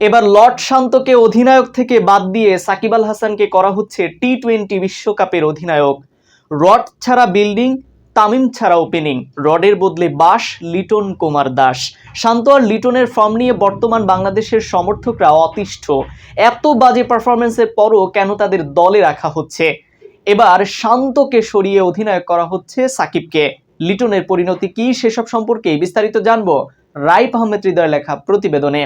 এবার লর্ড শান্তকে অধিনায়ক থেকে বাদ দিয়ে সাকিব আল হাসানকে করা হচ্ছে টি টোয়েন্টি বিশ্বকাপের অধিনায়ক। রড ছাড়া বিল্ডিং, তামিম ছাড়া ওপেনিং। রডের বদলে বাস, লিটন কুমার দাস। শান্ত আর লিটনের ফর্ম নিয়ে বর্তমান বাংলাদেশের সমর্থকরা অতিষ্ঠ। এত বাজে পারফরমেন্সের পরও কেন তাদের দলে রাখা হচ্ছে? এবার শান্তকে সরিয়ে অধিনায়ক করা হচ্ছে সাকিবকে। লিটনের পরিণতি কি সেসব সম্পর্কে বিস্তারিত জানব রাইপ আহমেদ হৃদয় লেখা প্রতিবেদনে।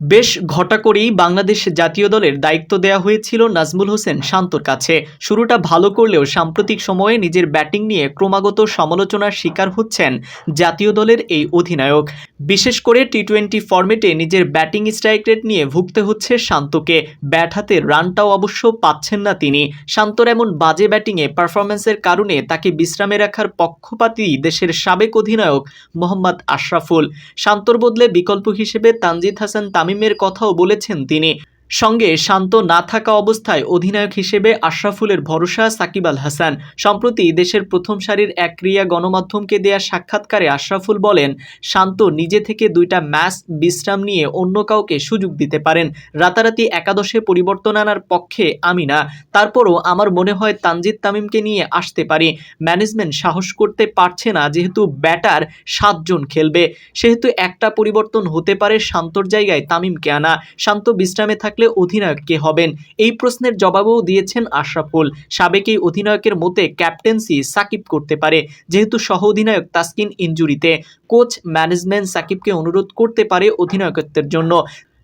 বেশ ঘটা করেই বাংলাদেশ জাতীয় দলের দায়িত্ব দেওয়া হয়েছিল নাজমুল হোসেন শান্তর কাছে। শুরুটা ভালো করলেও সাম্প্রতিক সময়ে নিজের ব্যাটিং নিয়ে ক্রমাগত সমালোচনার শিকার হচ্ছেন জাতীয় দলের এই অধিনায়ক। বিশেষ করে টি টোয়েন্টি ফরম্যাটে নিজের ব্যাটিং স্ট্রাইক রেট নিয়ে ভুগতে হচ্ছে শান্তকে। ব্যাট হাতে রানটাও অবশ্য পাচ্ছেন না তিনি। শান্তর এমন বাজে ব্যাটিংয়ে পারফরমেন্সের কারণে তাকে বিশ্রামে রাখার পক্ষপাতী দেশের সাবেক অধিনায়ক মোহাম্মদ আশরাফুল। শান্তর বদলে বিকল্প হিসেবে তানজিদ হাসান তামিমের কথাও বলেছেন তিনি। সঙ্গে শান্ত না থাকা অবস্থায় অধিনায়ক হিসেবে আশরাফুলের ভরসা সাকিব আল হাসান। সম্প্রতি দেশের প্রথম সারির এক ক্রিয়া গণমাধ্যমকে দেয়া সাক্ষাৎকারে আশরাফুল বলেন, শান্ত নিজে থেকে দুইটা ম্যাচ বিশ্রাম নিয়ে অন্য কাউকে সুযোগ দিতে পারেন। রাতারাতি একাদশে পরিবর্তন আনার পক্ষে আমি না। তারপরও আমার মনে হয় তানজিদ তামিমকে নিয়ে আসতে পারি। ম্যানেজমেন্ট সাহস করতে পারছে না, যেহেতু ব্যাটার সাতজন খেলবে। সেহেতু একটা পরিবর্তন হতে পারে শান্তর জায়গায় তামিমকে আনা। শান্ত বিশ্রামে থাকলে অধিনায়ক কে হবেন? এই প্রশ্নের জবাবও দিয়েছেন আশরাফুল। সাবেক এই অধিনায়কের মতে ক্যাপ্টেন্সি সাকিব করতে পারে, যেহেতু সহ অধিনায়ক তাসকিন ইঞ্জুরিতে কোচ ম্যানেজমেন্ট সাকিবকে অনুরোধ করতে পারে অধিনায়কত্বের জন্য।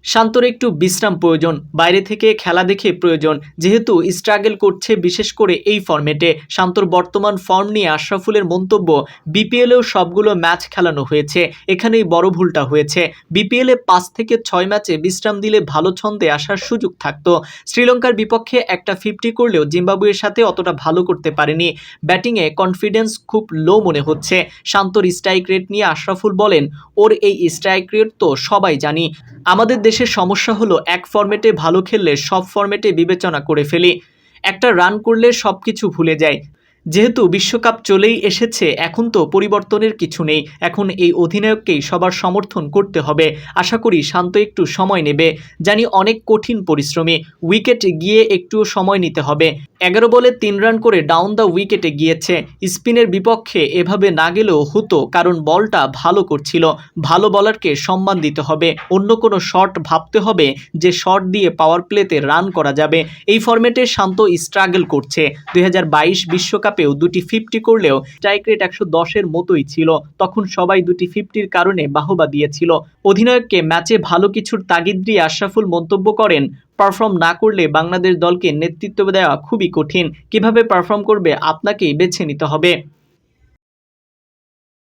শান্তর একটু বিশ্রাম প্রয়োজন, বাইরে থেকে খেলা দেখে প্রয়োজন। যেহেতু স্ট্রাগল করছে বিশেষ করে এই ফর্মেটে শান্তর বর্তমান ফর্ম নিয়ে আশরাফুলের মন্তব্য বিপিএলেও সবগুলো ম্যাচ খেলানো হয়েছে। এখানেই বড় ভুলটা হয়েছে। বিপিএলে পাঁচ থেকে ছয় ম্যাচে বিশ্রাম দিলে ভালো ছন্দে আসার সুযোগ থাকতো। শ্রীলঙ্কার বিপক্ষে একটা ফিফটি করলেও জিম্বাবুয়ের সাথে অতটা ভালো করতে পারেনি। ব্যাটিংয়ে কনফিডেন্স খুব লো মনে হচ্ছে। শান্তর স্ট্রাইক রেট নিয়ে আশরাফুল বলেন, ওর এই স্ট্রাইক রেট তো সবাই জানি। আমাদের দেশের সমস্যা হলো এক ফর্মেটে ভালো খেললে সব ফর্মেটে বিবেচনা করে ফেলি। একটা রান করলে সব কিছু ভুলে যায় যেহেতু বিশ্বকাপ চলেই এসেছে, এখন তো পরিবর্তনের কিছু নেই। এখন এই অধিনায়ককেই সবার সমর্থন করতে হবে। আশা করি শান্ত একটু সময় নেবে। জানি অনেক কঠিন পরিশ্রমী উইকেট গিয়ে একটু সময় নিতে হবে। এগারো বলে তিন রান করে ডাউন দ্য উইকেটে গিয়েছে। স্পিনের বিপক্ষে এভাবে না গেলেও হতো, কারণ বলটা ভালো করছিল। ভালো বলারকে সম্মান দিতে হবে। অন্য কোনো শট ভাবতে হবে যে শট দিয়ে পাওয়ার প্লেতে রান করা যাবে। এই ফরম্যাটে শান্ত স্ট্রাগল করছে। দুই বিশ্বকাপেও দুটি ফিফটি করলেও স্ট্রাইক রেট একশো দশের মতোই ছিল। তখন সবাই দুটি ফিফটির কারণে বাহবা দিয়েছিল। অধিনায়ককে ম্যাচে ভালো কিছুর তাগিদ দিয়ে আশরাফুল মন্তব্য করেন পারফর্ম না করলে বাংলাদেশ দলকে নেতৃত্ব দেওয়া খুবই কঠিন। কীভাবে পারফর্ম করবে আপনাকেই বেছে নিতে হবে।